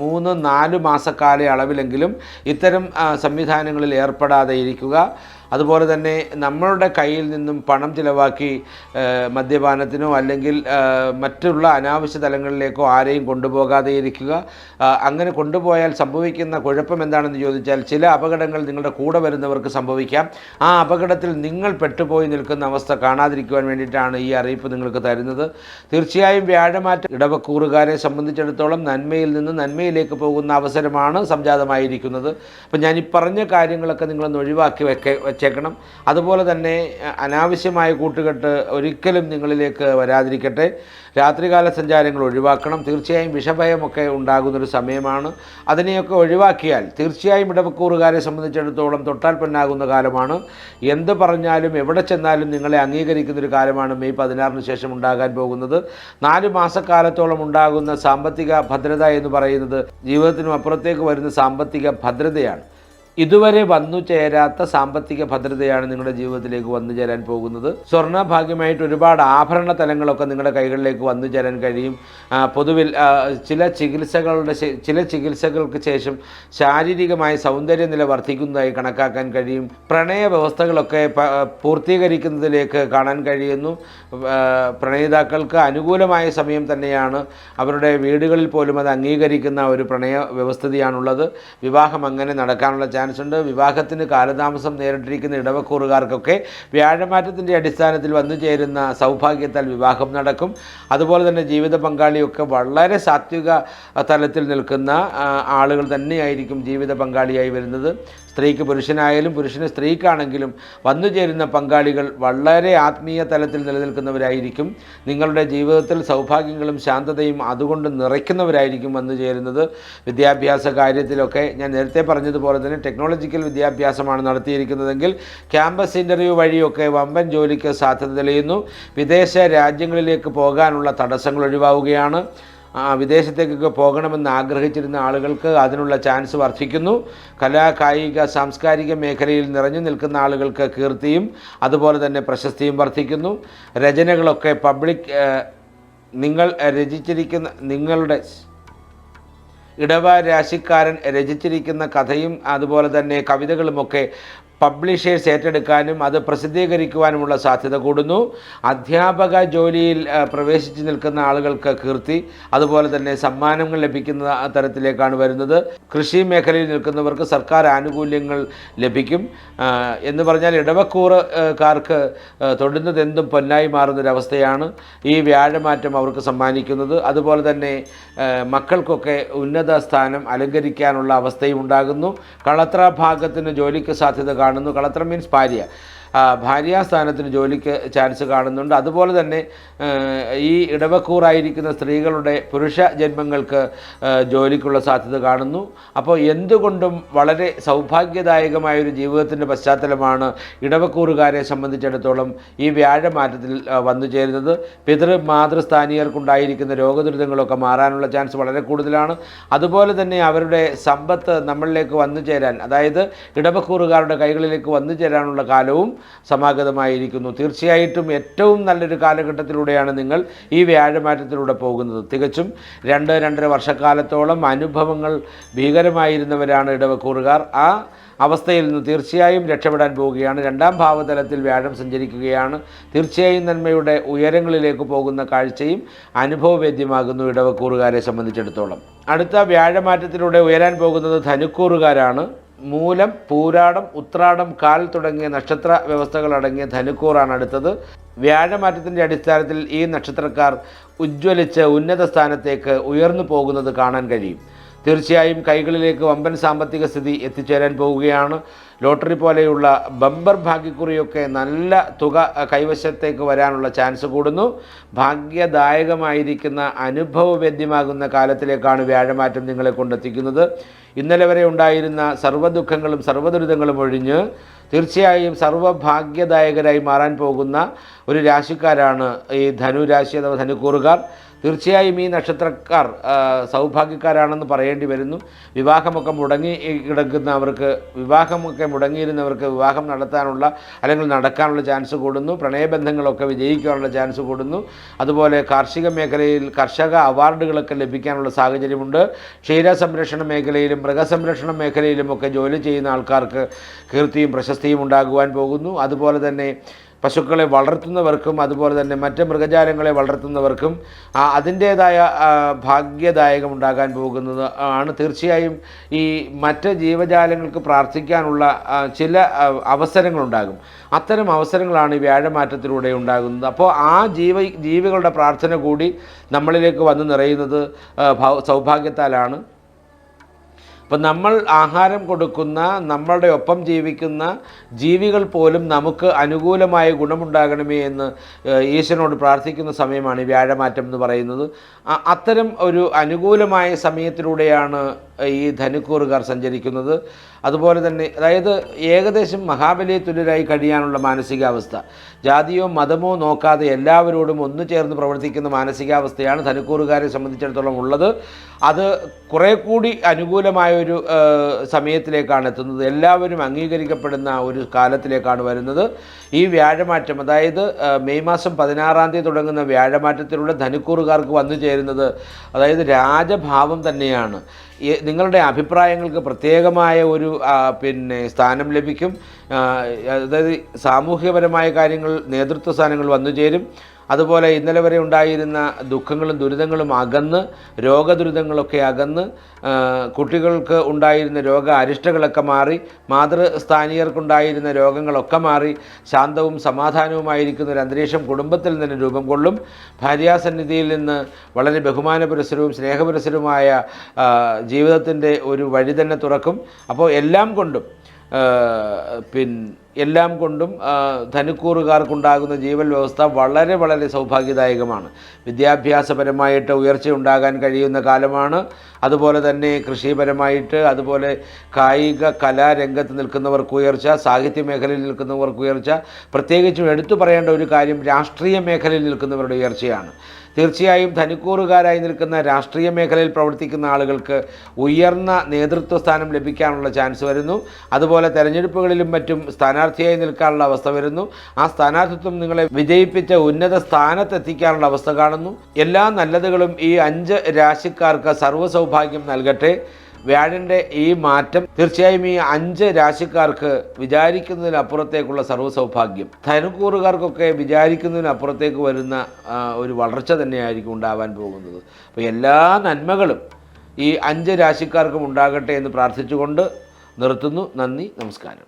മൂന്ന് നാല് മാസക്കാലയളവിലെങ്കിലും ഇത്തരം സംവിധാനങ്ങളിൽ ഏർപ്പെടാതെ ഇരിക്കുക. അതുപോലെ തന്നെ നമ്മളുടെ കയ്യിൽ നിന്നും പണം ചിലവാക്കി മദ്യപാനത്തിനോ അല്ലെങ്കിൽ മറ്റുള്ള അനാവശ്യ തലങ്ങളിലേക്കോ ആരെയും കൊണ്ടുപോകാതെ ഇരിക്കുക. അങ്ങനെ കൊണ്ടുപോയാൽ സംഭവിക്കുന്ന കുഴപ്പം എന്താണെന്ന് ചോദിച്ചാൽ ചില അപകടങ്ങൾ നിങ്ങളുടെ കൂടെ വരുന്നവർക്ക് സംഭവിക്കാം. ആ അപകടത്തിൽ നിങ്ങൾ പെട്ടുപോയി നിൽക്കുന്ന അവസ്ഥ കാണാതിരിക്കുവാൻ വേണ്ടിയിട്ടാണ് ഈ അറിയിപ്പ് നിങ്ങൾക്ക് തരുന്നത്. തീർച്ചയായും വ്യാഴമാറ്റ ഇടവക്കൂറുകാരെ സംബന്ധിച്ചിടത്തോളം നന്മയിൽ നിന്ന് നന്മയിലേക്ക് പോകുന്ന അവസരമാണ് സംജാതമായിരിക്കുന്നത്. അപ്പം ഞാൻ ഈ പറഞ്ഞ കാര്യങ്ങളൊക്കെ നിങ്ങളൊന്ന് ഒഴിവാക്കി വെക്ക വെച്ചേക്കണം. അതുപോലെ തന്നെ അനാവശ്യമായ കൂട്ടുകെട്ട് ഒരിക്കലും നിങ്ങളിലേക്ക് വരാതിരിക്കട്ടെ. രാത്രികാല സഞ്ചാരങ്ങൾ ഒഴിവാക്കണം. തീർച്ചയായും വിഷഭയമൊക്കെ ഉണ്ടാകുന്നൊരു സമയമാണ്. അതിനെയൊക്കെ ഒഴിവാക്കിയാൽ തീർച്ചയായും ഇടവക്കൂറുകാരെ സംബന്ധിച്ചിടത്തോളം തൊട്ടാൽ പൊന്നാകുന്ന കാലമാണ്. എന്ത് പറഞ്ഞാലും എവിടെ ചെന്നാലും നിങ്ങളെ അംഗീകരിക്കുന്നൊരു കാലമാണ് മെയ് പതിനാറിന് ശേഷം ഉണ്ടാകാൻ പോകുന്നത്. നാല് മാസക്കാലത്തോളം ഉണ്ടാകുന്ന സാമ്പത്തിക ഭദ്രത എന്ന് പറയുന്നത് ജീവിതത്തിനും അപ്പുറത്തേക്ക് വരുന്ന സാമ്പത്തിക ഭദ്രതയാണ്. ഇതുവരെ വന്നു ചേരാത്ത സാമ്പത്തിക ഭദ്രതയാണ് നിങ്ങളുടെ ജീവിതത്തിലേക്ക് വന്നു ചേരാൻ പോകുന്നത്. സ്വർണ ഭാഗ്യമായിട്ട് ഒരുപാട് ആഭരണ തലങ്ങളൊക്കെ നിങ്ങളുടെ കൈകളിലേക്ക് വന്നു ചേരാൻ കഴിയും. പൊതുവിൽ ചില ചികിത്സകളുടെ ചില ചികിത്സകൾക്ക് ശേഷം ശാരീരികമായ സൗന്ദര്യ നില വർദ്ധിക്കുന്നതായി കണക്കാക്കാൻ കഴിയും. പ്രണയ വ്യവസ്ഥകളൊക്കെ പൂർത്തീകരിക്കുന്നതിലേക്ക് കാണാൻ കഴിയുന്നു. പ്രണയിതാക്കൾക്ക് അനുകൂലമായ സമയം തന്നെയാണ് അവരുടെ വീടുകളിൽ പോലും അത് അംഗീകരിക്കുന്ന ഒരു പ്രണയ വ്യവസ്ഥിതിയാണുള്ളത്. വിവാഹം അങ്ങനെ നടക്കാനുള്ള ചാൻസ് ഉണ്ട് വിവാഹത്തിന് കാലതാമസം നേരിട്ടിരിക്കുന്ന ഇടവക്കൂറുകാർക്കൊക്കെ വ്യാഴമാറ്റത്തിന്റെ അടിസ്ഥാനത്തിൽ വന്നു ചേരുന്ന സൗഭാഗ്യത്താൽ വിവാഹം നടക്കും. അതുപോലെ തന്നെ ജീവിത പങ്കാളിയൊക്കെ വളരെ സാത്വിക തലത്തിൽ നിൽക്കുന്ന ആളുകൾ തന്നെയായിരിക്കും ജീവിത പങ്കാളിയായി വരുന്നത്. സ്ത്രീക്ക് പുരുഷനായാലും പുരുഷന് സ്ത്രീക്കാണെങ്കിലും വന്നു ചേരുന്ന പങ്കാളികൾ വളരെ ആത്മീയ തലത്തിൽ നിലനിൽക്കുന്നവരായിരിക്കും. നിങ്ങളുടെ ജീവിതത്തിൽ സൗഭാഗ്യങ്ങളും ശാന്തതയും അതുകൊണ്ട് നിറയ്ക്കുന്നവരായിരിക്കും വന്നു ചേരുന്നത്. വിദ്യാഭ്യാസ കാര്യത്തിലൊക്കെ ഞാൻ നേരത്തെ പറഞ്ഞതുപോലെ തന്നെ ടെക്നോളജിക്കൽ വിദ്യാഭ്യാസമാണ് നടത്തിയിരിക്കുന്നതെങ്കിൽ ക്യാമ്പസ് ഇന്റർവ്യൂ വഴിയൊക്കെ വമ്പൻ ജോലിക്ക് സാധ്യത തെളിയുന്നു. വിദേശ രാജ്യങ്ങളിലേക്ക് പോകാനുള്ള തടസ്സങ്ങൾ ഒഴിവാവുകയാണ്. വിദേശത്തേക്കൊക്കെ പോകണമെന്ന് ആഗ്രഹിച്ചിരുന്ന ആളുകൾക്ക് അതിനുള്ള ചാൻസ് വർദ്ധിക്കുന്നു. കലാ കായിക സാംസ്കാരിക മേഖലയിൽ നിറഞ്ഞു നിൽക്കുന്ന ആളുകൾക്ക് കീർത്തിയും അതുപോലെ തന്നെ പ്രശസ്തിയും വർദ്ധിക്കുന്നു. രചനകളൊക്കെ പബ്ലിക് നിങ്ങൾ രചിച്ചിരിക്കുന്ന നിങ്ങളുടെ ഇടവ രാശിക്കാരൻ രചിച്ചിരിക്കുന്ന കഥയും അതുപോലെ തന്നെ കവിതകളുമൊക്കെ പബ്ലിഷേഴ്സ് ഏറ്റെടുക്കാനും അത് പ്രസിദ്ധീകരിക്കുവാനുമുള്ള സാധ്യത കൂടുന്നു. അധ്യാപക ജോലിയിൽ പ്രവേശിച്ചു നിൽക്കുന്ന ആളുകൾക്ക് കീർത്തി അതുപോലെ തന്നെ സമ്മാനങ്ങൾ ലഭിക്കുന്ന തരത്തിലേക്കാണ് വരുന്നത്. കൃഷി മേഖലയിൽ നിൽക്കുന്നവർക്ക് സർക്കാർ ആനുകൂല്യങ്ങൾ ലഭിക്കും. എന്ന് പറഞ്ഞാൽ ഇടവക്കൂറുകാർക്ക് തൊടുന്നത് എന്തും പൊന്നായി മാറുന്നൊരവസ്ഥയാണ് ഈ വ്യാഴമാറ്റം അവർക്ക് സമ്മാനിക്കുന്നത്. അതുപോലെ തന്നെ മക്കൾക്കൊക്കെ ഉന്നത സ്ഥാനം അലങ്കരിക്കാനുള്ള അവസ്ഥയും ഉണ്ടാകുന്നു. കളത്ര ഭാഗത്തിന് ജോലിക്ക് സാധ്യത കാണുന്നു. കളത്ര മീൻസ് ഭാര്യ ഭാര്യാസ്ഥാനത്തിന് ജോലിക്ക് ചാൻസ് കാണുന്നുണ്ട്. അതുപോലെ തന്നെ ഈ ഇടവക്കൂറായിരിക്കുന്ന സ്ത്രീകളുടെ പുരുഷ ജന്മങ്ങൾക്ക് ജോലിക്കുള്ള സാധ്യത കാണുന്നു. അപ്പോൾ എന്തുകൊണ്ടും വളരെ സൗഭാഗ്യദായകമായ ഒരു ജീവിതത്തിന്റെ പശ്ചാത്തലമാണ് ഇടവക്കൂറുകാരെ സംബന്ധിച്ചിടത്തോളം ഈ വ്യാഴമാറ്റത്തിൽ വന്നു ചേരുന്നത്. പിതൃ മാതൃസ്ഥാനീയർക്കുണ്ടായിരിക്കുന്ന രോഗദുരിതങ്ങളൊക്കെ മാറാനുള്ള ചാൻസ് വളരെ കൂടുതലാണ്. അതുപോലെ തന്നെ അവരുടെ സമ്പത്ത് നമ്മളിലേക്ക് വന്നു ചേരാൻ അതായത് ഇടവക്കൂറുകാരുടെ കൈകളിലേക്ക് വന്നു ചേരാനുള്ള കാലവും സമാഗതമായിരിക്കുന്നു. തീർച്ചയായിട്ടും ഏറ്റവും നല്ലൊരു കാലഘട്ടത്തിലൂടെയാണ് നിങ്ങൾ ഈ വ്യാഴമാറ്റത്തിലൂടെ പോകുന്നത്. തികച്ചും രണ്ട് രണ്ടര വർഷക്കാലത്തോളം അനുഭവങ്ങൾ ഭീകരമായിരുന്നവരാണ് ഇടവക്കൂറുകാർ. ആ അവസ്ഥയിൽ നിന്ന് തീർച്ചയായും രക്ഷപ്പെടാൻ പോവുകയാണ്. രണ്ടാം ഭാവതലത്തിൽ വ്യാഴം സഞ്ചരിക്കുകയാണ്. തീർച്ചയായും നന്മയുടെ ഉയരങ്ങളിലേക്ക് പോകുന്ന കാഴ്ചയും അനുഭവവേദ്യമാകുന്നു ഇടവക്കൂറുകാരെ സംബന്ധിച്ചിടത്തോളം. അടുത്ത വ്യാഴമാറ്റത്തിലൂടെ ഉയരാൻ പോകുന്നത് ധനുക്കൂറുകാരാണ്. മൂലം പൂരാടം ഉത്രാടം കാൽ തുടങ്ങിയ നക്ഷത്ര വ്യവസ്ഥകളടങ്ങിയ ധനുക്കൂറാണ് അടുത്തത്. വ്യാഴമാറ്റത്തിന്റെ അടിസ്ഥാനത്തിൽ ഈ നക്ഷത്രക്കാർ ഉജ്ജ്വലിച്ച് ഉന്നത സ്ഥാനത്തേക്ക് ഉയർന്നു പോകുന്നത് കാണാൻ കഴിയും. തീർച്ചയായും കൈകളിലേക്ക് വമ്പൻ സാമ്പത്തിക സ്ഥിതി എത്തിച്ചേരാൻ പോവുകയാണ്. ലോട്ടറി പോലെയുള്ള ബമ്പർ ഭാഗ്യക്കുറിയൊക്കെ നല്ല തുക കൈവശത്തേക്ക് വരാനുള്ള ചാൻസ് കൂടുന്നു. ഭാഗ്യദായകമായിരിക്കുന്ന അനുഭവവേദ്യമാകുന്ന കാലത്തിലേക്കാണ് വ്യാഴമാറ്റം നിങ്ങളെ കൊണ്ടെത്തിക്കുന്നത്. ഇന്നലെ വരെ ഉണ്ടായിരുന്ന സർവദുഃഖങ്ങളും സർവദുരിതങ്ങളും ഒഴിഞ്ഞ് തീർച്ചയായും സർവഭാഗ്യദായകരായി മാറാൻ പോകുന്ന ഒരു രാശിക്കാരാണ് ഈ ധനുരാശി അഥവാ ധനുക്കൂറുകാർ. തീർച്ചയായും ഈ നക്ഷത്രക്കാർ സൗഭാഗ്യക്കാരാണെന്ന് പറയേണ്ടി വരുന്നു. വിവാഹമൊക്കെ മുടങ്ങി കിടക്കുന്നവർക്ക് വിവാഹമൊക്കെ മുടങ്ങിയിരുന്നവർക്ക് വിവാഹം നടത്താനുള്ള അല്ലെങ്കിൽ നടക്കാനുള്ള ചാൻസ് കൂടുന്നു. പ്രണയബന്ധങ്ങളൊക്കെ വിജയിക്കാനുള്ള ചാൻസ് കൂടുന്നു. അതുപോലെ കാർഷിക മേഖലയിൽ കർഷക അവാർഡുകളൊക്കെ ലഭിക്കാനുള്ള സാഹചര്യമുണ്ട്. ക്ഷീരസംരക്ഷണ മേഖലയിലും മൃഗസംരക്ഷണ മേഖലയിലുമൊക്കെ ജോലി ചെയ്യുന്ന ആൾക്കാർക്ക് കീർത്തിയും പ്രശസ്തിയും ഉണ്ടാകുവാൻ പോകുന്നു. അതുപോലെ തന്നെ പശുക്കളെ വളർത്തുന്നവർക്കും അതുപോലെ തന്നെ മറ്റ് മൃഗജാലങ്ങളെ വളർത്തുന്നവർക്കും അതിന്റേതായ ഭാഗ്യദായകമുണ്ടാകാൻ പോകുന്നത് ആണ്. തീർച്ചയായും ഈ മറ്റ് ജീവജാലങ്ങൾക്ക് പ്രാർത്ഥിക്കാനുള്ള ചില അവസരങ്ങളുണ്ടാകും. അത്തരം അവസരങ്ങളാണ് ഈ വ്യാഴമാറ്റത്തിലൂടെ ഉണ്ടാകുന്നത്. അപ്പോൾ ആ ജീവ ജീവികളുടെ പ്രാർത്ഥന കൂടി നമ്മളിലേക്ക് വന്ന് നിറയുന്നത് സൗഭാഗ്യത്താലാണ്. അപ്പം നമ്മൾ ആഹാരം കൊടുക്കുന്ന നമ്മളുടെ ഒപ്പം ജീവിക്കുന്ന ജീവികൾ പോലും നമുക്ക് അനുകൂലമായ ഗുണമുണ്ടാകണമേ എന്ന് ഈശ്വരനോട് പ്രാർത്ഥിക്കുന്ന സമയമാണ് വ്യാഴമാറ്റം എന്ന് പറയുന്നത്. അത്തരം ഒരു അനുകൂലമായ സമയത്തിലൂടെയാണ് ഈ ധനുക്കൂറുകാർ സഞ്ചരിക്കുന്നത്. അതുപോലെ തന്നെ അതായത് ഏകദേശം മഹാബലിയെ തുല്യരായി കഴിയാനുള്ള മാനസികാവസ്ഥ. ജാതിയോ മതമോ നോക്കാതെ എല്ലാവരോടും ഒന്നു ചേർന്ന് പ്രവർത്തിക്കുന്ന മാനസികാവസ്ഥയാണ് ധനുക്കൂറുകാരെ സംബന്ധിച്ചിടത്തോളം ഉള്ളത്. അത് കുറേ കൂടി അനുകൂലമായൊരു സമയത്തിലേക്കാണ് എത്തുന്നത്. എല്ലാവരും അംഗീകരിക്കപ്പെടുന്ന ഒരു കാലത്തിലേക്കാണ് വരുന്നത്. ഈ വ്യാഴമാറ്റം അതായത് മെയ് മാസം പതിനാറാം തീയതി തുടങ്ങുന്ന വ്യാഴമാറ്റത്തിലൂടെ ധനുക്കൂറുകാർക്ക് വന്നു ചേരുന്നത് അതായത് രാജഭാവം തന്നെയാണ്. നിങ്ങളുടെ അഭിപ്രായങ്ങൾക്ക് പ്രത്യേകമായ ഒരു പിന്നെ സ്ഥാനം ലഭിക്കും. അതായത് സാമൂഹ്യപരമായ കാര്യങ്ങൾ നേതൃത്വ സ്ഥാനങ്ങൾ വന്നു ചേരും അതുപോലെ ഇന്നലെ വരെ ഉണ്ടായിരുന്ന ദുഃഖങ്ങളും ദുരിതങ്ങളും അകന്ന് രോഗദുരിതങ്ങളൊക്കെ അകന്ന് കുട്ടികൾക്ക് ഉണ്ടായിരുന്ന രോഗ അരിഷ്ടകളൊക്കെ മാറി മാതൃസ്ഥാനീയർക്കുണ്ടായിരുന്ന രോഗങ്ങളൊക്കെ മാറി ശാന്തവും സമാധാനവുമായിരിക്കുന്ന ഒരു അന്തരീക്ഷം കുടുംബത്തിൽ നിന്ന് രൂപം കൊള്ളും. ഭാര്യാസന്നിധിയിൽ നിന്ന് വളരെ ബഹുമാനപുരസരവും സ്നേഹപുരസരവുമായ ജീവിതത്തിന്റെ ഒരു വഴി തന്നെ തുറക്കും. അപ്പോൾ എല്ലാം കൊണ്ടും പിൻ എല്ലാം കൊണ്ടും ധനുക്കൂറുകാർക്കുണ്ടാകുന്ന ജീവൽ വ്യവസ്ഥ വളരെ വളരെ സൗഭാഗ്യദായകമാണ്. വിദ്യാഭ്യാസപരമായിട്ട് ഉയർച്ച ഉണ്ടാകാൻ കഴിയുന്ന കാലമാണ്. അതുപോലെ തന്നെ കൃഷിപരമായിട്ട് അതുപോലെ കായിക കലാരംഗത്ത് നിൽക്കുന്നവർക്ക് ഉയർച്ച സാഹിത്യ മേഖലയിൽ നിൽക്കുന്നവർക്ക് ഉയർച്ച. പ്രത്യേകിച്ചും എടുത്തു പറയേണ്ട ഒരു കാര്യം രാഷ്ട്രീയ മേഖലയിൽ നിൽക്കുന്നവരുടെ ഉയർച്ചയാണ്. തീർച്ചയായും ധനുക്കൂറുകാരായി നിൽക്കുന്ന രാഷ്ട്രീയ മേഖലയിൽ പ്രവർത്തിക്കുന്ന ആളുകൾക്ക് ഉയർന്ന നേതൃത്വ സ്ഥാനം ലഭിക്കാനുള്ള ചാൻസ് വരുന്നു. അതുപോലെ തെരഞ്ഞെടുപ്പുകളിലും മറ്റും സ്ഥാനാർത്ഥിയായി നിൽക്കാനുള്ള അവസ്ഥ വരുന്നു. ആ സ്ഥാനാർത്ഥിത്വം നിങ്ങളെ വിജയിപ്പിച്ച ഉന്നത സ്ഥാനത്തെത്തിക്കാനുള്ള അവസ്ഥ കാണുന്നു. എല്ലാ നല്ലതുകളും ഈ അഞ്ച് രാശിക്കാർക്ക് സർവസൗഭാഗ്യം നൽകട്ടെ. വ്യാഴന്റെ ഈ മാറ്റം തീർച്ചയായും ഈ അഞ്ച് രാശിക്കാർക്ക് വിചാരിക്കുന്നതിനപ്പുറത്തേക്കുള്ള സർവസൗഭാഗ്യം. ധനുക്കൂറുകാർക്കൊക്കെ വിചാരിക്കുന്നതിനപ്പുറത്തേക്ക് വരുന്ന ഒരു വളർച്ച തന്നെയായിരിക്കും ഉണ്ടാവാൻ പോകുന്നത്. അപ്പോൾ എല്ലാ നന്മകളും ഈ അഞ്ച് രാശിക്കാർക്കും ഉണ്ടാകട്ടെ എന്ന് പ്രാർത്ഥിച്ചുകൊണ്ട് നിർത്തുന്നു. നന്ദി നമസ്കാരം.